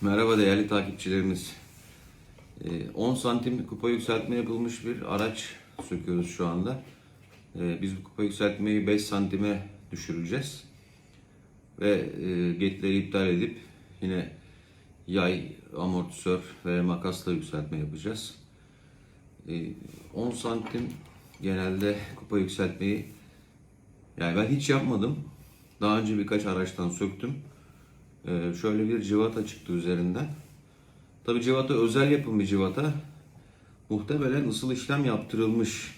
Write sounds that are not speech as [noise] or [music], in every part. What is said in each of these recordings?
Merhaba değerli takipçilerimiz. Ee, 10 santim kupa yükseltme yapılmış bir araç söküyoruz şu anda. Ee, Biz bu kupa yükseltmeyi 5 santime düşüreceğiz. Ve e, getleri iptal edip yine yay, amortisör ve makasla yükseltme yapacağız. Ee, 10 santim genelde kupa yükseltmeyi yani ben hiç yapmadım. Daha önce birkaç araçtan söktüm. Ee, şöyle bir civata çıktı üzerinden. Tabi civata özel yapım bir civata. Muhtemelen ısıl işlem yaptırılmış.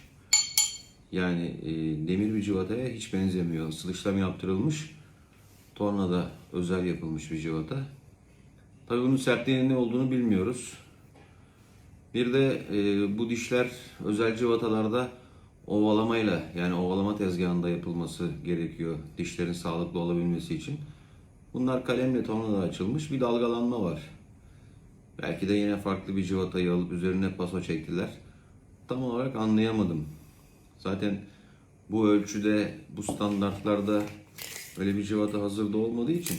Yani e, demir bir civataya hiç benzemiyor. Isıl işlem yaptırılmış. Tornada özel yapılmış bir civata. Tabi bunun sertliğinin ne olduğunu bilmiyoruz. Bir de e, bu dişler özel civatalarda ovalamayla yani ovalama tezgahında yapılması gerekiyor dişlerin sağlıklı olabilmesi için. Bunlar kalemle tornada açılmış bir dalgalanma var. Belki de yine farklı bir civatayı alıp üzerine paso çektiler. Tam olarak anlayamadım. Zaten bu ölçüde, bu standartlarda öyle bir civata hazırda olmadığı için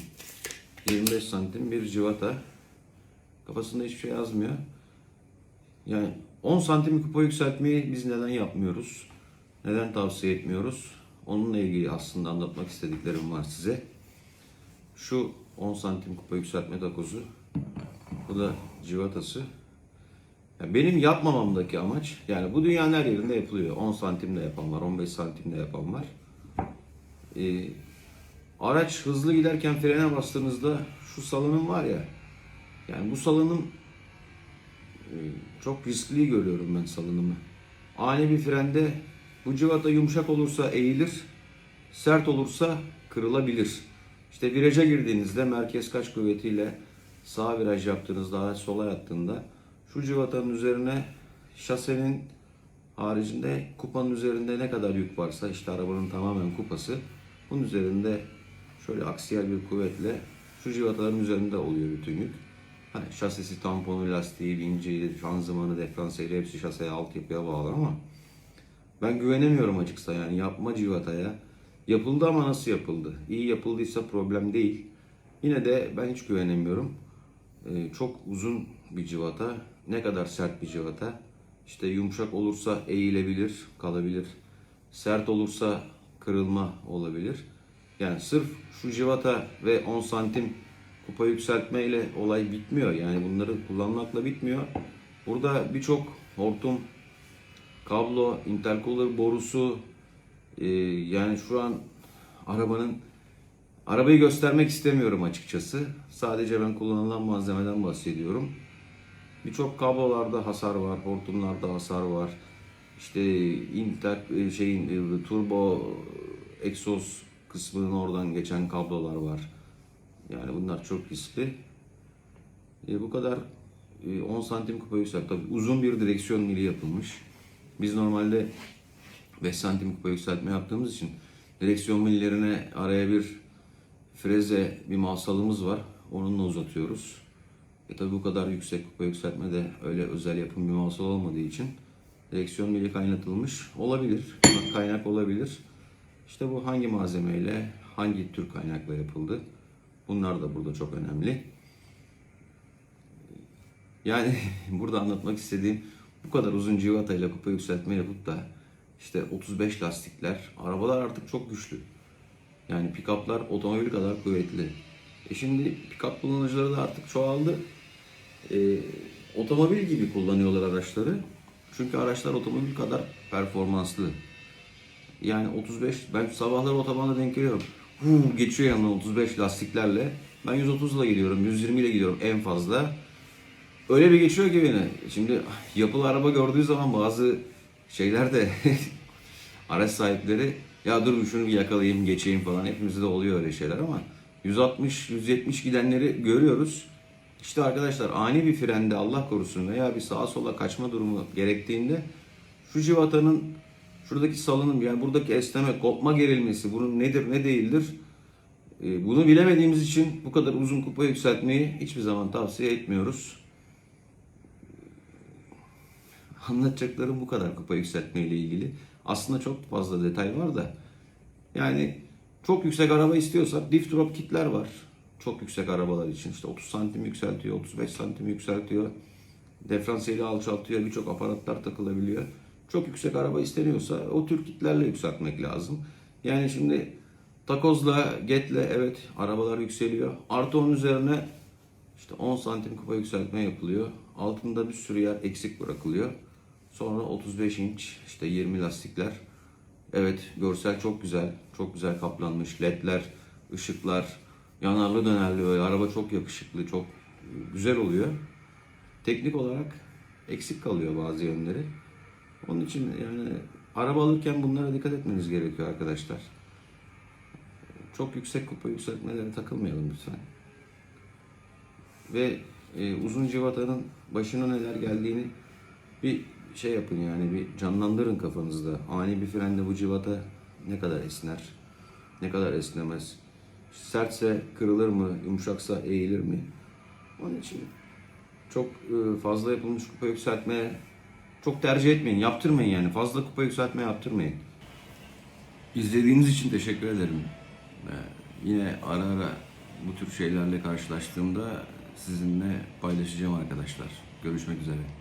25 santim bir civata kafasında hiçbir şey yazmıyor. Yani 10 santim kupa yükseltmeyi biz neden yapmıyoruz? Neden tavsiye etmiyoruz? Onunla ilgili aslında anlatmak istediklerim var size. Şu 10 santim kupa yükseltme takozu. Bu da civatası. Yani benim yapmamamdaki amaç, yani bu dünyanın her yerinde yapılıyor. 10 santimde yapan var, 15 santimde yapan var. Ee, araç hızlı giderken frene bastığınızda şu salınım var ya, yani bu salınım e, çok riskli görüyorum ben salınımı. Ani bir frende bu civata yumuşak olursa eğilir, sert olursa kırılabilir. İşte viraja girdiğinizde merkez kaç kuvvetiyle sağ viraj yaptığınızda sola yattığında şu civatanın üzerine şasenin haricinde kupanın üzerinde ne kadar yük varsa işte arabanın tamamen kupası bunun üzerinde şöyle aksiyel bir kuvvetle şu civataların üzerinde oluyor bütün yük. Hani şasisi, tamponu, lastiği, vinci, şanzımanı, diferansiyeli hepsi şaseye altyapıya bağlı ama ben güvenemiyorum açıkça yani yapma civataya. Yapıldı ama nasıl yapıldı? İyi yapıldıysa problem değil. Yine de ben hiç güvenemiyorum. Ee, çok uzun bir civata. Ne kadar sert bir civata. İşte yumuşak olursa eğilebilir, kalabilir. Sert olursa kırılma olabilir. Yani sırf şu civata ve 10 santim kupa yükseltme ile olay bitmiyor. Yani bunları kullanmakla bitmiyor. Burada birçok hortum, kablo, intercooler borusu, ee, yani şu an arabanın arabayı göstermek istemiyorum açıkçası. Sadece ben kullanılan malzemeden bahsediyorum. Birçok kablolarda hasar var, hortumlarda hasar var. İşte inter şeyin e, turbo egzoz kısmının oradan geçen kablolar var. Yani bunlar çok riskli. E, bu kadar e, 10 santim kupa yükselt. Tabii uzun bir direksiyon mili yapılmış. Biz normalde 5 santim kupa yükseltme yaptığımız için direksiyon millerine araya bir freze bir mavsalımız var. Onunla uzatıyoruz. E tabi bu kadar yüksek kupa yükseltme de öyle özel yapım bir mavsal olmadığı için direksiyon mili kaynatılmış olabilir. Kaynak olabilir. İşte bu hangi malzemeyle, hangi tür kaynakla yapıldı? Bunlar da burada çok önemli. Yani [laughs] burada anlatmak istediğim bu kadar uzun civatayla kupa yükseltme yapıp da işte 35 lastikler. Arabalar artık çok güçlü. Yani pick-up'lar otomobil kadar kuvvetli. E şimdi pick-up kullanıcıları da artık çoğaldı. E, otomobil gibi kullanıyorlar araçları. Çünkü araçlar otomobil kadar performanslı. Yani 35, ben sabahları otobanda denk geliyorum. Huu, geçiyor yanına 35 lastiklerle. Ben 130 ile gidiyorum, 120 ile gidiyorum en fazla. Öyle bir geçiyor ki beni. Şimdi yapılı araba gördüğü zaman bazı şeyler de [laughs] araç sahipleri ya dur şunu yakalayayım geçeyim falan hepimizde de oluyor öyle şeyler ama 160 170 gidenleri görüyoruz. İşte arkadaşlar ani bir frende Allah korusun veya bir sağa sola kaçma durumu gerektiğinde şu civatanın şuradaki salınım yani buradaki esneme kopma gerilmesi bunun nedir ne değildir e, bunu bilemediğimiz için bu kadar uzun kupa yükseltmeyi hiçbir zaman tavsiye etmiyoruz. Anlatacaklarım bu kadar kupa yükseltme ile ilgili. Aslında çok fazla detay var da. Yani çok yüksek araba istiyorsak diff drop kitler var. çok yüksek arabalar için işte 30 santim yükseltiyor, 35 santim yükseltiyor. Diferansiyeli alçaltıyor, birçok aparatlar takılabiliyor. Çok yüksek araba isteniyorsa o tür kitlerle yükseltmek lazım. Yani şimdi takozla, getle evet arabalar yükseliyor. Artı onun üzerine işte 10 santim kupa yükseltme yapılıyor. Altında bir sürü yer eksik bırakılıyor. Sonra 35 inç işte 20 lastikler. Evet görsel çok güzel. Çok güzel kaplanmış. Ledler, ışıklar, yanarlı dönerli böyle. Araba çok yakışıklı, çok güzel oluyor. Teknik olarak eksik kalıyor bazı yönleri. Onun için yani araba alırken bunlara dikkat etmeniz gerekiyor arkadaşlar. Çok yüksek kupa yükseltmelere takılmayalım lütfen. Ve e, uzun civatanın başına neler geldiğini bir şey yapın yani bir canlandırın kafanızda. Ani bir frende bu civata ne kadar esner, ne kadar esnemez. Sertse kırılır mı, yumuşaksa eğilir mi? Onun için çok e, fazla yapılmış kupa yükseltme çok tercih etmeyin, yaptırmayın yani. Fazla kupa yükseltme yaptırmayın. İzlediğiniz için teşekkür ederim. Ee, Yine ara ara bu tür şeylerle karşılaştığımda sizinle paylaşacağım arkadaşlar. Görüşmek üzere.